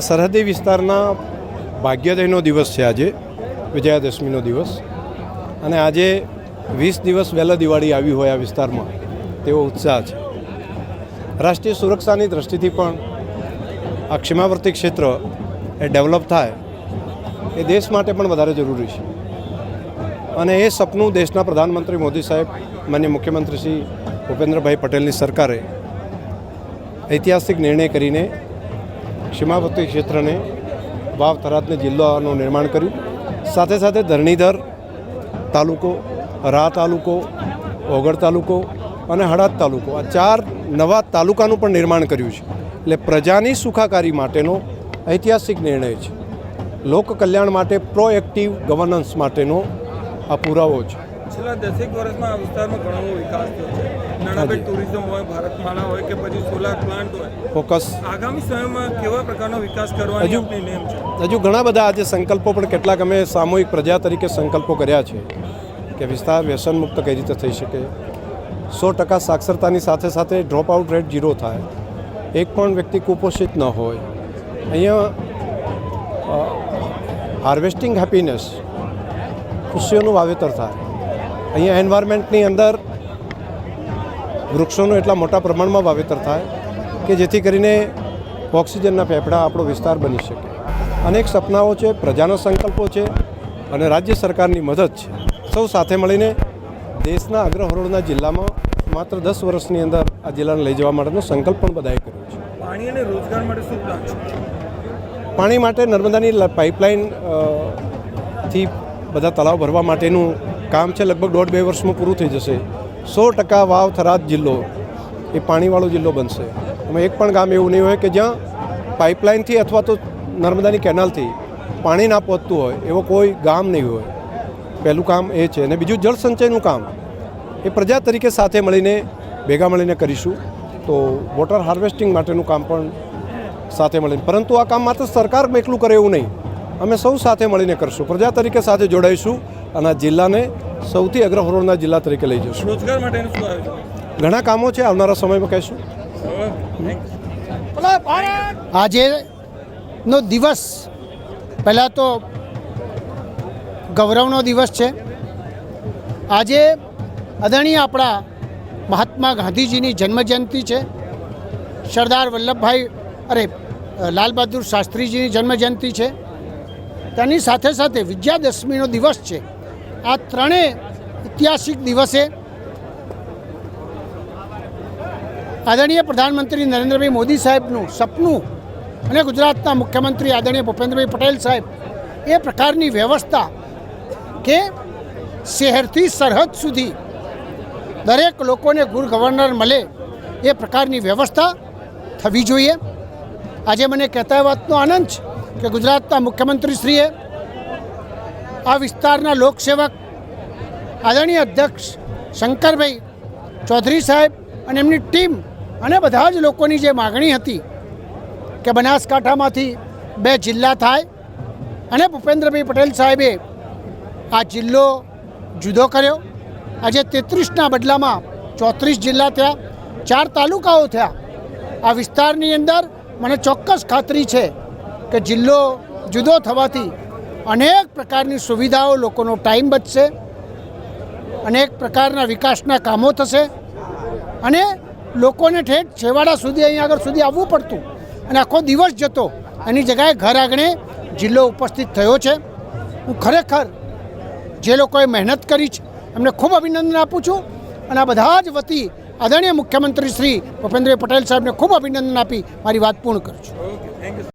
સરહદી વિસ્તારના ભાગ્યોદયનો દિવસ છે આજે, વિજયાદશમીનો દિવસ. અને આજે વીસ દિવસ વહેલા દિવાળી આવી હોય આ વિસ્તારમાં, તેવો ઉત્સાહ છે. રાષ્ટ્રીય સુરક્ષાની દ્રષ્ટિથી પણ આ ક્ષીમાવર્તી ક્ષેત્ર એ ડેવલપ થાય, એ દેશ માટે પણ વધારે જરૂરી છે. અને એ સપનું દેશના પ્રધાનમંત્રી મોદી સાહેબ, માન્ય મુખ્યમંત્રી શ્રી ભૂપેન્દ્રભાઈ પટેલની સરકારે ઐતિહાસિક નિર્ણય કરીને સીમાવર્તી ક્ષેત્રને વાવ થરાદને જિલ્લાનું નિર્માણ કર્યું. સાથે સાથે ધરણીધર તાલુકો, રા તાલુકો, ઓગળ તાલુકો અને હળાદ તાલુકો આ ચાર નવા તાલુકાનું પણ નિર્માણ કર્યું છે. એટલે પ્રજાની સુખાકારી માટેનો ઐતિહાસિક નિર્ણય છે. લોક કલ્યાણ માટે પ્રોએક્ટિવ ગવર્નન્સ માટેનો આ પુરાવો છે. છેલ્લા દસેક વર્ષમાં આ વિસ્તારમાં ઘણો વિકાસ થયો છે. નાણાબેટ ટુરિઝમ હોય ભારતમાળા હોય કે પછી સોલાર પ્લાન્ટ હોય. ફોકસ. આગામી સમયમાં કેવા પ્રકારનો વિકાસ કરવાની હજુ- આપની નેમ છે? હજુ ઘણા બધા આજે સંકલ્પો પણ કેટલાક અમે સામૂહિક પ્રજા તરીકે સંકલ્પો કર્યા છે કે વિસ્તાર વ્યસન મુક્ત કઈ રીતે થઈ શકે. સો ટકા સાક્ષરતાની સાથે સાથે ડ્રોપ આઉટ રેટ ઝીરો થાય. એક પણ વ્યક્તિ કુપોષિત ન હોય. અહીંયા હાર્વેસ્ટિંગ હેપીનેસ ખુશીઓનું વાવેતર થાય. અહીંયા એન્વાયરમેન્ટની અંદર વૃક્ષોનું એટલા મોટા પ્રમાણમાં વાવેતર થાય કે જેથી કરીને ઓક્સિજનના ફેફડા આપણો વિસ્તાર બની શકે. અનેક સપનાઓ છે પ્રજાના સંકલ્પો છે અને રાજ્ય સરકારની મદદ છે. સૌ સાથે મળીને દેશના અગ્રહરોળના જિલ્લામાં માત્ર દસ વર્ષની અંદર આ જિલ્લાને લઈ જવા માટેનો સંકલ્પ પણ બધાએ કર્યો છે. પાણી અને રોજગાર માટે શું પ્લાન છે? પાણી માટે નર્મદાની પાઇપલાઇનથી બધા તળાવ ભરવા માટેનું કામ છે લગભગ દોઢ બે વર્ષમાં પૂરું થઈ જશે. સો ટકા વાવ થરાદ જિલ્લો એ પાણીવાળો જિલ્લો બનશે. એમાં એક પણ ગામ એવું નહીં હોય કે જ્યાં પાઇપલાઇનથી અથવા તો નર્મદાની કેનાલથી પાણી ના પહોંચતું હોય, એવો કોઈ ગામ નહીં હોય. પહેલું કામ એ છે. અને બીજું જળ સંચયનું કામ. એ પ્રજા તરીકે સાથે મળીને, ભેગા મળીને કરીશું. તો વોટર હાર્વેસ્ટિંગ માટેનું કામ પણ સાથે મળીને. પરંતુ આ કામ માત્ર સરકાર એકલું કરે એવું નહીં. અમે સૌ સાથે મળીને કરશું. પ્રજા તરીકે સાથે જોડાઈશું અને જિલ્લાને સૌથી અગ્રહરોળના જિલ્લા તરીકે લઈ જશું રોજગાર માટેનું ઘણા કામો છે આવનારા સમયમાં કહીશું. આજેનો દિવસ પહેલાં તો ગૌરવનો દિવસ છે. આજે અદાણી આપણા મહાત્મા ગાંધીજીની જન્મજયંતિ છે. સરદાર વલ્લભભાઈ અરે લાલ બહાદુર શાસ્ત્રીજીની જન્મજયંતિ છે. તેની સાથે સાથે વિજયાદશમીનો દિવસ છે. આ ત્રણેય ઐતિહાસિક દિવસે આદરણીય પ્રધાનમંત્રી નરેન્દ્રભાઈ મોદી સાહેબનું સપનું અને ગુજરાતના મુખ્યમંત્રી આદરણીય ભૂપેન્દ્રભાઈ પટેલ સાહેબ એ પ્રકારની વ્યવસ્થા કે શહેરથી સરહદ સુધી દરેક લોકોને ગુડ ગવર્નર મળે એ પ્રકારની વ્યવસ્થા થવી જોઈએ. આજે મને કહેતા વાતનો આનંદ છે. કે ગુજરાતના મુખ્યમંત્રીશ્રીએ આ વિસ્તારના લોકસેવક, આદરણીય અધ્યક્ષ શંકરભાઈ ચૌધરી સાહેબ અને એમની ટીમ અને બધા જ લોકોની જે માગણી હતી કે બનાસકાંઠામાંથી બે જિલ્લા થાય અને ભૂપેન્દ્રભાઈ પટેલ સાહેબે આ જિલ્લો જુદો કર્યો. આજે તેત્રીસના બદલામાં ચોત્રીસ જિલ્લા થયા, ચાર તાલુકાઓ થયા. આ વિસ્તારની અંદર મને ચોક્કસ ખાતરી છે કે જિલ્લો જુદો થવાથી અનેક પ્રકારની સુવિધાઓ લોકોનો ટાઈમ બચશે, અનેક પ્રકારના વિકાસના કામો થશે અને લોકોને ઠેઠ છેવાડા સુધી અહીં આગળ સુધી આવવું પડતું અને આખો દિવસ જતો એની જગ્યાએ ઘર આંગણે જિલ્લો ઉપસ્થિત થયો છે. હું ખરેખર જે લોકોએ મહેનત કરી છે, એમને ખૂબ અભિનંદન આપું છું અને આ બધા જ વતી આદરણીય મુખ્યમંત્રી શ્રી ભૂપેન્દ્રભાઈ પટેલ સાહેબને ખૂબ અભિનંદન આપી, મારી વાત પૂર્ણ કરું છું.